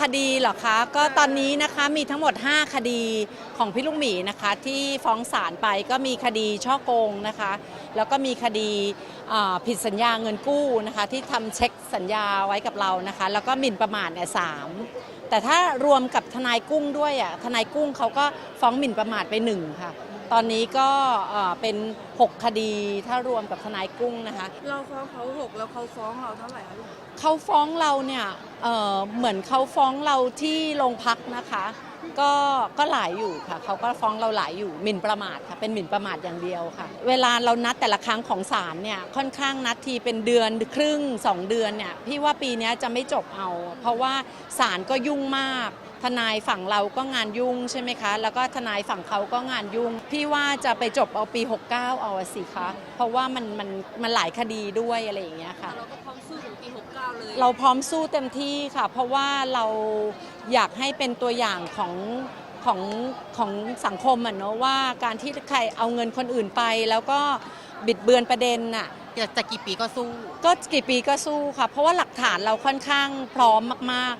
คดีเหรอคะก็ตอนนี้นะคะมีทั้งหมด 5 คดีของพี่ลุงหมีนะคะที่ฟ้องศาลไปก็มีคดีช่อโกงนะคะ แล้วก็มีคดีผิดสัญญาเงินกู้นะคะที่ทำเช็คสัญญาไว้กับเรานะคะ แล้วก็หมิ่นประมาทเนี่ยสามแต่ถ้ารวมกับทนายกุ้งด้วยอะทนายกุ้งเขาก็ฟ้องหมิ่นประมาทไปหนึ่งค่ะ ตอนนี้ก็เอ่อเป็น 6 คดีถ้ารวมกับทนายกุ้งนะคะ เราฟ้องเขาหกแล้วเขาฟ้องเราเท่าไหร่คะลูกเขาฟ้องเราเนี่ยเอ่อเหมือนเขาฟ้องเราที่โรงพักนะคะ ก็ก็หลายอยู่ค่ะเขาก็ฟ้องเราหลายอยู่หมิ่นประมาทค่ะเป็นหมิ่นประมาทอย่างเดียวค่ะ เวลาเรานัดแต่ละครั้งของศาลเนี่ยค่อนข้างนัดทีเป็นเดือนครึ่ง2เดือนเนี่ยพี่ว่าปีเนี้ยจะไม่จบเอา เพราะว่าศาลก็ยุ่งมาก ทนายฝั่งเราก็งานยุ่งใช่ไหมคะ แล้วก็ทนายฝั่งเขาก็งานยุ่ง พี่ว่าจะไปจบเอาปี 69 เอาอะสิคะ เพราะว่ามันมันมันหลายคดีด้วยอะไรอย่างเงี้ยค่ะ เราก็พร้อมสู้ถึงปี 69 เลย เราพร้อมสู้เต็มที่ค่ะ เพราะว่าเราอยากให้เป็นตัวอย่างของของของสังคมอะเนอะว่าการที่ใครเอาเงินคนอื่นไป แล้วก็บิดเบือนประเด็นน่ะจะจะกี่ปีก็สู้ ก็กี่ปีก็สู้ค่ะ เพราะว่าหลักฐานเราค่อนข้างพร้อมมากๆ